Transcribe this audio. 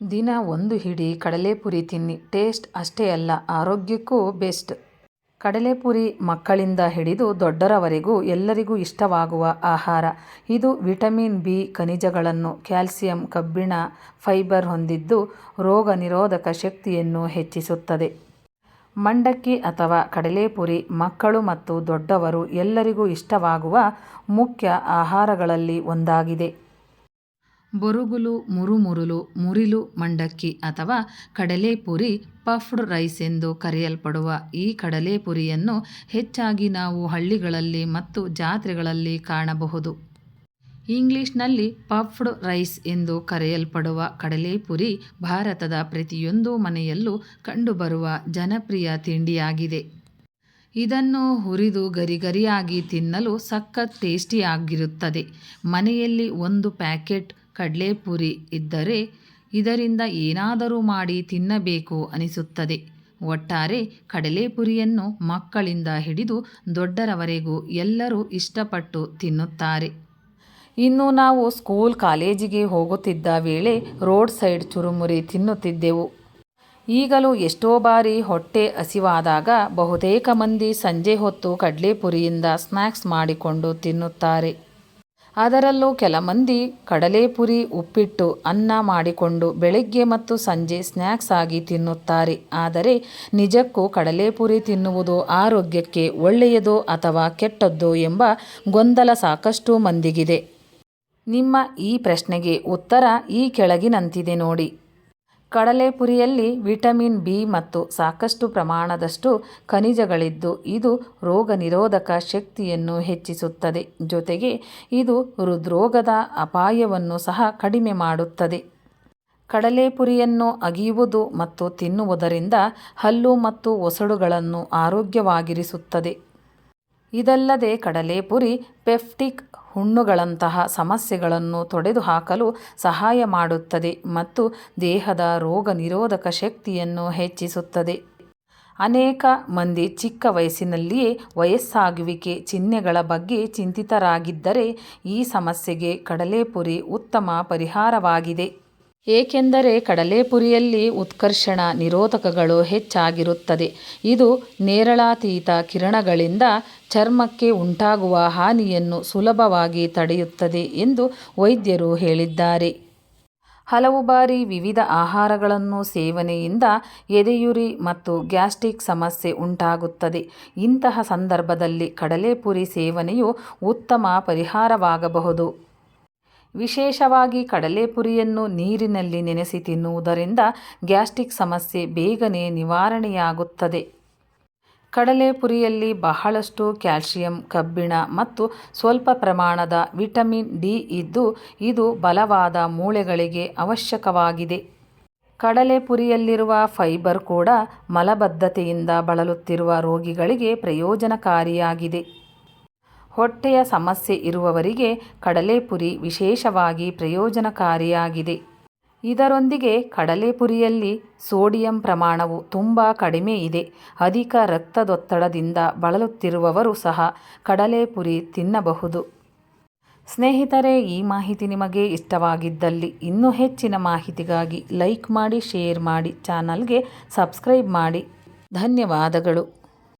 ದಿನ ಒಂದು ಹಿಡಿ ಕಡಲೆಪುರಿ ತಿನ್ನಿ. ಟೇಸ್ಟ್ ಅಷ್ಟೇ ಅಲ್ಲ, ಆರೋಗ್ಯಕ್ಕೂ ಬೆಸ್ಟ್. ಕಡಲೆಪುರಿ ಮಕ್ಕಳಿಂದ ಹಿಡಿದು ದೊಡ್ಡರವರೆಗೂ ಎಲ್ಲರಿಗೂ ಇಷ್ಟವಾಗುವ ಆಹಾರ. ಇದು ವಿಟಮಿನ್ ಬಿ ಖನಿಜಗಳನ್ನು, ಕ್ಯಾಲ್ಸಿಯಂ, ಕಬ್ಬಿಣ, ಫೈಬರ್ ಹೊಂದಿದ್ದು ರೋಗ ನಿರೋಧಕ ಶಕ್ತಿಯನ್ನು ಹೆಚ್ಚಿಸುತ್ತದೆ. ಮಂಡಕ್ಕಿ ಅಥವಾ ಕಡಲೆಪುರಿ ಮಕ್ಕಳು ಮತ್ತು ದೊಡ್ಡವರು ಎಲ್ಲರಿಗೂ ಇಷ್ಟವಾಗುವ ಮುಖ್ಯ ಆಹಾರಗಳಲ್ಲಿ ಒಂದಾಗಿದೆ. ಬೊರುಗುಲು, ಮುರುಮುರುಲು, ಮುರಿಲು, ಮಂಡಕ್ಕಿ ಅಥವಾ ಕಡಲೆಪುರಿ ಪಫ್ಡ್ ರೈಸ್ ಎಂದು ಕರೆಯಲ್ಪಡುವ ಈ ಕಡಲೆಪುರಿಯನ್ನು ಹೆಚ್ಚಾಗಿ ನಾವು ಹಳ್ಳಿಗಳಲ್ಲಿ ಮತ್ತು ಜಾತ್ರೆಗಳಲ್ಲಿ ಕಾಣಬಹುದು. ಇಂಗ್ಲಿಷ್ನಲ್ಲಿ ಪಫ್ಡ್ ರೈಸ್ ಎಂದು ಕರೆಯಲ್ಪಡುವ ಕಡಲೆಪುರಿ ಭಾರತದ ಪ್ರತಿಯೊಂದು ಮನೆಯಲ್ಲೂ ಕಂಡುಬರುವ ಜನಪ್ರಿಯ ತಿಂಡಿಯಾಗಿದೆ. ಇದನ್ನು ಹುರಿದು ಗರಿಗರಿಯಾಗಿ ತಿನ್ನಲು ಸಖತ್ ಟೇಸ್ಟಿಯಾಗಿರುತ್ತದೆ. ಮನೆಯಲ್ಲಿ ಒಂದು ಪ್ಯಾಕೆಟ್ ಕಡಲೆಪುರಿ ಇದ್ದರೆ ಇದರಿಂದ ಏನಾದರೂ ಮಾಡಿ ತಿನ್ನಬೇಕು ಅನಿಸುತ್ತದೆ. ಒಟ್ಟಾರೆ ಕಡಲೆಪುರಿಯನ್ನು ಮಕ್ಕಳಿಂದ ಹಿಡಿದು ದೊಡ್ಡರವರೆಗೂ ಎಲ್ಲರೂ ಇಷ್ಟಪಟ್ಟು ತಿನ್ನುತ್ತಾರೆ. ಇನ್ನು ನಾವು ಸ್ಕೂಲ್ ಕಾಲೇಜಿಗೆ ಹೋಗುತ್ತಿದ್ದ ವೇಳೆ ರೋಡ್ ಸೈಡ್ ಚುರುಮುರಿ ತಿನ್ನುತ್ತಿದ್ದೆವು. ಈಗಲೂ ಎಷ್ಟೋ ಬಾರಿ ಹೊಟ್ಟೆ ಹಸಿವಾದಾಗ ಬಹುತೇಕ ಮಂದಿ ಸಂಜೆ ಹೊತ್ತು ಕಡಲೆಪುರಿಯಿಂದ ಸ್ನ್ಯಾಕ್ಸ್ ಮಾಡಿಕೊಂಡು ತಿನ್ನುತ್ತಾರೆ. ಅದರಲ್ಲೂ ಕೆಲ ಮಂದಿ ಕಡಲೆಪುರಿ ಉಪ್ಪಿಟ್ಟು, ಅನ್ನ ಮಾಡಿಕೊಂಡು ಬೆಳಗ್ಗೆ ಮತ್ತು ಸಂಜೆ ಸ್ನ್ಯಾಕ್ಸ್ ಆಗಿ ತಿನ್ನುತ್ತಾರೆ. ಆದರೆ ನಿಜಕ್ಕೂ ಕಡಲೆಪುರಿ ತಿನ್ನುವುದು ಆರೋಗ್ಯಕ್ಕೆ ಒಳ್ಳೆಯದೋ ಅಥವಾ ಕೆಟ್ಟದ್ದೋ ಎಂಬ ಗೊಂದಲ ಸಾಕಷ್ಟು ಮಂದಿಗಿದೆ. ನಿಮ್ಮ ಈ ಪ್ರಶ್ನೆಗೆ ಉತ್ತರ ಈ ಕೆಳಗಿನಂತಿದೆ ನೋಡಿ. ಕಡಲೆಪುರಿಯಲ್ಲಿ ವಿಟಮಿನ್ ಬಿ ಮತ್ತು ಸಾಕಷ್ಟು ಪ್ರಮಾಣದಷ್ಟು ಖನಿಜಗಳಿದ್ದು, ಇದು ರೋಗ ನಿರೋಧಕ ಶಕ್ತಿಯನ್ನು ಹೆಚ್ಚಿಸುತ್ತದೆ. ಜೊತೆಗೆ ಇದು ಹೃದ್ರೋಗದ ಅಪಾಯವನ್ನು ಸಹ ಕಡಿಮೆ ಮಾಡುತ್ತದೆ. ಕಡಲೆಪುರಿಯನ್ನು ಅಗಿಯುವುದು ಮತ್ತು ತಿನ್ನುವುದರಿಂದ ಹಲ್ಲು ಮತ್ತು ಒಸಡುಗಳನ್ನು ಆರೋಗ್ಯವಾಗಿರಿಸುತ್ತದೆ. ಇದಲ್ಲದೆ ಕಡಲೆಪುರಿ ಪೆಪ್ಟಿಕ್ ಹುಣ್ಣುಗಳಂತಹ ಸಮಸ್ಯೆಗಳನ್ನು ತೊಡೆದುಹಾಕಲು ಸಹಾಯ ಮಾಡುತ್ತದೆ ಮತ್ತು ದೇಹದ ರೋಗ ನಿರೋಧಕ ಶಕ್ತಿಯನ್ನು ಹೆಚ್ಚಿಸುತ್ತದೆ. ಅನೇಕ ಮಂದಿ ಚಿಕ್ಕ ವಯಸ್ಸಿನಲ್ಲಿಯೇ ವಯಸ್ಸಾಗುವಿಕೆ ಚಿಹ್ನೆಗಳ ಬಗ್ಗೆ ಚಿಂತಿತರಾಗಿದ್ದರೆ ಈ ಸಮಸ್ಯೆಗೆ ಕಡಲೆಪುರಿ ಉತ್ತಮ ಪರಿಹಾರವಾಗಿದೆ. ಏಕೆಂದರೆ ಕಡಲೆಪುರಿಯಲ್ಲಿ ಉತ್ಕರ್ಷಣ ನಿರೋಧಕಗಳು ಹೆಚ್ಚಾಗಿರುತ್ತದೆ. ಇದು ನೇರಳಾತೀತ ಕಿರಣಗಳಿಂದ ಚರ್ಮಕ್ಕೆ ಉಂಟಾಗುವ ಹಾನಿಯನ್ನು ಸುಲಭವಾಗಿ ತಡೆಯುತ್ತದೆ ಎಂದು ವೈದ್ಯರು ಹೇಳಿದ್ದಾರೆ. ಹಲವು ಬಾರಿ ವಿವಿಧ ಆಹಾರಗಳನ್ನು ಸೇವನೆಯಿಂದ ಎದೆಯುರಿ ಮತ್ತು ಗ್ಯಾಸ್ಟ್ರಿಕ್ ಸಮಸ್ಯೆ ಉಂಟಾಗುತ್ತದೆ. ಇಂತಹ ಸಂದರ್ಭದಲ್ಲಿ ಕಡಲೆಪುರಿ ಸೇವನೆಯು ಉತ್ತಮ ಪರಿಹಾರವಾಗಬಹುದು. ವಿಶೇಷವಾಗಿ ಕಡಲೆಪುರಿಯನ್ನು ನೀರಿನಲ್ಲಿ ನೆನೆಸಿ ತಿನ್ನುವುದರಿಂದ ಗ್ಯಾಸ್ಟ್ರಿಕ್ ಸಮಸ್ಯೆ ಬೇಗನೆ ನಿವಾರಣೆಯಾಗುತ್ತದೆ. ಕಡಲೆಪುರಿಯಲ್ಲಿ ಬಹಳಷ್ಟು ಕ್ಯಾಲ್ಸಿಯಂ, ಕಬ್ಬಿಣ ಮತ್ತು ಸ್ವಲ್ಪ ಪ್ರಮಾಣದ ವಿಟಮಿನ್ ಡಿ ಇದ್ದು, ಇದು ಬಲವಾದ ಮೂಳೆಗಳಿಗೆ ಅವಶ್ಯಕವಾಗಿದೆ. ಕಡಲೆಪುರಿಯಲ್ಲಿರುವ ಫೈಬರ್ ಕೂಡ ಮಲಬದ್ಧತೆಯಿಂದ ಬಳಲುತ್ತಿರುವ ರೋಗಿಗಳಿಗೆ ಪ್ರಯೋಜನಕಾರಿಯಾಗಿದೆ. ಹೊಟ್ಟೆಯ ಸಮಸ್ಯೆ ಇರುವವರಿಗೆ ಕಡಲೆಪುರಿ ವಿಶೇಷವಾಗಿ ಪ್ರಯೋಜನಕಾರಿಯಾಗಿದೆ. ಇದರೊಂದಿಗೆ ಕಡಲೆಪುರಿಯಲ್ಲಿ ಸೋಡಿಯಂ ಪ್ರಮಾಣವು ತುಂಬ ಕಡಿಮೆ ಇದೆ. ಅಧಿಕ ರಕ್ತದೊತ್ತಡದಿಂದ ಬಳಲುತ್ತಿರುವವರು ಸಹ ಕಡಲೆಪುರಿ ತಿನ್ನಬಹುದು. ಸ್ನೇಹಿತರೆ, ಈ ಮಾಹಿತಿ ನಿಮಗೆ ಇಷ್ಟವಾಗಿದ್ದಲ್ಲಿ ಇನ್ನೂ ಹೆಚ್ಚಿನ ಮಾಹಿತಿಗಾಗಿ ಲೈಕ್ ಮಾಡಿ, ಶೇರ್ ಮಾಡಿ, ಚಾನಲ್ಗೆ ಸಬ್ಸ್ಕ್ರೈಬ್ ಮಾಡಿ. ಧನ್ಯವಾದಗಳು.